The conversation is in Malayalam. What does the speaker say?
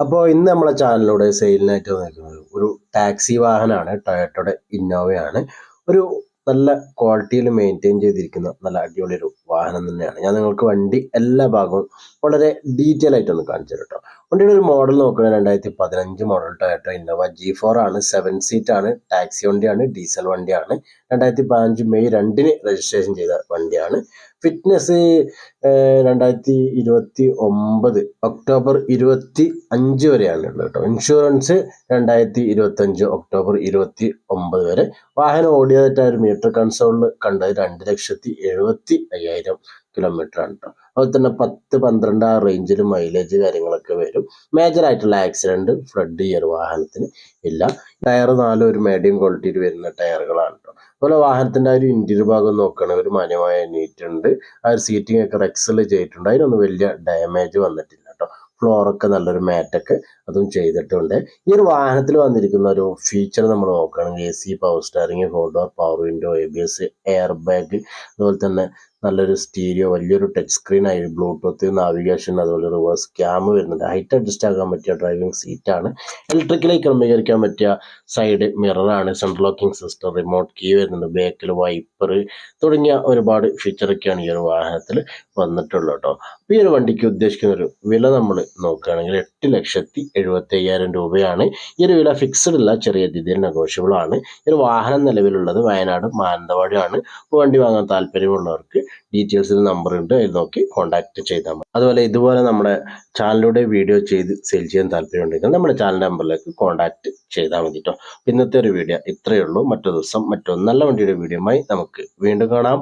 അപ്പോൾ ഇന്ന് നമ്മളെ ചാനലിലൂടെ സെയിലിനായിട്ട് വന്നിരിക്കുന്നത് ഒരു ടാക്സി വാഹനമാണ്. ടൊയോട്ടയുടെ ഇന്നോവയാണ് ഒരു നല്ല ക്വാളിറ്റിയിൽ മെയിന്റെയിൻ ചെയ്തിരിക്കുന്ന നല്ല അടിപൊളി ഒരു വാഹനം തന്നെയാണ്. ഞാൻ നിങ്ങൾക്ക് വണ്ടി എല്ലാ ഭാഗവും വളരെ ഡീറ്റെയിൽ ആയിട്ടൊന്ന് കാണിച്ചു തരാം കേട്ടോ. വണ്ടിയുടെ ഒരു മോഡൽ നോക്കുകയാണെങ്കിൽ രണ്ടായിരത്തി പതിനഞ്ച് model Toyota Innova G four ആണ്. സെവൻ സീറ്റ് ആണ് ടാക്സി വണ്ടിയാണ് ഡീസൽ വണ്ടിയാണ്. രണ്ടായിരത്തി പതിനഞ്ച് മെയ് രണ്ടിന് രജിസ്ട്രേഷൻ ചെയ്ത വണ്ടിയാണ്. ഫിറ്റ്നസ് രണ്ടായിരത്തി ഇരുപത്തി ഒമ്പത് ഒക്ടോബർ ഇരുപത്തി അഞ്ച് വരെയാണ് ഉള്ളത് കേട്ടോ. ഇൻഷുറൻസ് രണ്ടായിരത്തി ഇരുപത്തി അഞ്ച് ഒക്ടോബർ ഇരുപത്തി ഒമ്പത് വരെ. വാഹനം ഓടിയതായിട്ട് ഒരു മീറ്റർ കൺസോളിൽ കണ്ടത്. രണ്ട് ലക്ഷത്തി എഴുപത്തി അയ്യായിരം കിലോമീറ്റർ ആണ് കേട്ടോ അതുപോലെ തന്നെ പത്ത് പന്ത്രണ്ട് ആ റേഞ്ചിൽ മൈലേജ് കാര്യങ്ങളൊക്കെ വരും. മേജർ ആയിട്ടുള്ള ആക്സിഡന്റ് ഫ്ലഡ് ഇയർ വാഹനത്തിന് ഇല്ല. ടയർ നാലും ഒരു മീഡിയം ക്വാളിറ്റിയിൽ വരുന്ന ടയറുകളാണ് കേട്ടോ അതുപോലെ വാഹനത്തിന്റെ ആ ഒരു ഇന്റീരിയർ ഭാഗം നോക്കുകയാണെങ്കിൽ ഒരു മാന്യമായ നീറ്റ് ഉണ്ട്. ആ ഒരു സീറ്റിംഗ് ഒക്കെ റെക്സൽ ചെയ്തിട്ടുണ്ട്. അതിനൊന്നും വലിയ ഡാമേജ് വന്നിട്ടില്ല കേട്ടോ ഫ്ലോറൊക്കെ നല്ലൊരു മാറ്റൊക്കെ അതും ചെയ്തിട്ടുണ്ട്. ഈ ഒരു വാഹനത്തിൽ വന്നിരിക്കുന്ന ഒരു ഫീച്ചർ നമ്മൾ നോക്കുകയാണെങ്കിൽ A C power steering door power window A B S air bag അതുപോലെ തന്നെ നല്ലൊരു സ്റ്റീരിയോ വലിയൊരു ടച്ച് സ്ക്രീൻ ആയി ബ്ലൂടൂത്ത് നാവിഗേഷൻ അതുപോലെ റിവേഴ്സ് ക്യാം വരുന്നുണ്ട്. ഹൈറ്റ് അഡ്ജസ്റ്റ് ആകാൻ പറ്റിയ ഡ്രൈവിംഗ് സീറ്റാണ് ഇലക്ട്രിക്കലായി ക്രമീകരിക്കാൻ പറ്റിയ side മിററാണ് central locking system remote key വരുന്നുണ്ട്. ബാക്കിൽ വൈപ്പർ തുടങ്ങിയ ഒരുപാട് ഫീച്ചറൊക്കെയാണ് ഈ ഒരു വാഹനത്തിൽ വന്നിട്ടുള്ളത് കേട്ടോ അപ്പോൾ ഈ ഒരു വണ്ടിക്ക് ഉദ്ദേശിക്കുന്ന ഒരു വില നമ്മൾ നോക്കുകയാണെങ്കിൽ എട്ട് ലക്ഷത്തി എഴുപത്തി അയ്യായിരം രൂപയാണ്. ഈ ഒരു വില ഫിക്സ്ഡ് അല്ല ചെറിയ രീതിയിൽ നെഗോഷ്യബിൾ ആണ്. ഈ ഒരു വാഹനം നിലവിലുള്ളത് വയനാട് മാനന്തവാടിയാണ്. വണ്ടി വാങ്ങാൻ താല്പര്യമുള്ളവർക്ക് ഡീറ്റെയിൽസിൽ നമ്പർ ഉണ്ട് അതിൽ നോക്കി കോൺടാക്ട് ചെയ്താൽ മതി. അതുപോലെ ഇതുപോലെ നമ്മുടെ ചാനലിലൂടെ വീഡിയോ ചെയ്ത് സെയിൽ ചെയ്യാൻ താല്പര്യമുണ്ടെങ്കിൽ നമ്മുടെ ചാനൽ നമ്പറിലേക്ക് കോൺടാക്ട് ചെയ്താൽ മതി കേട്ടോ ഇന്നത്തെ ഒരു വീഡിയോ ഇത്രയേ ഉള്ളൂ. മറ്റൊരു ദിവസം മറ്റൊരു നല്ല വണ്ടിയുടെ വീഡിയോയുമായി നമുക്ക് വീണ്ടും കാണാം.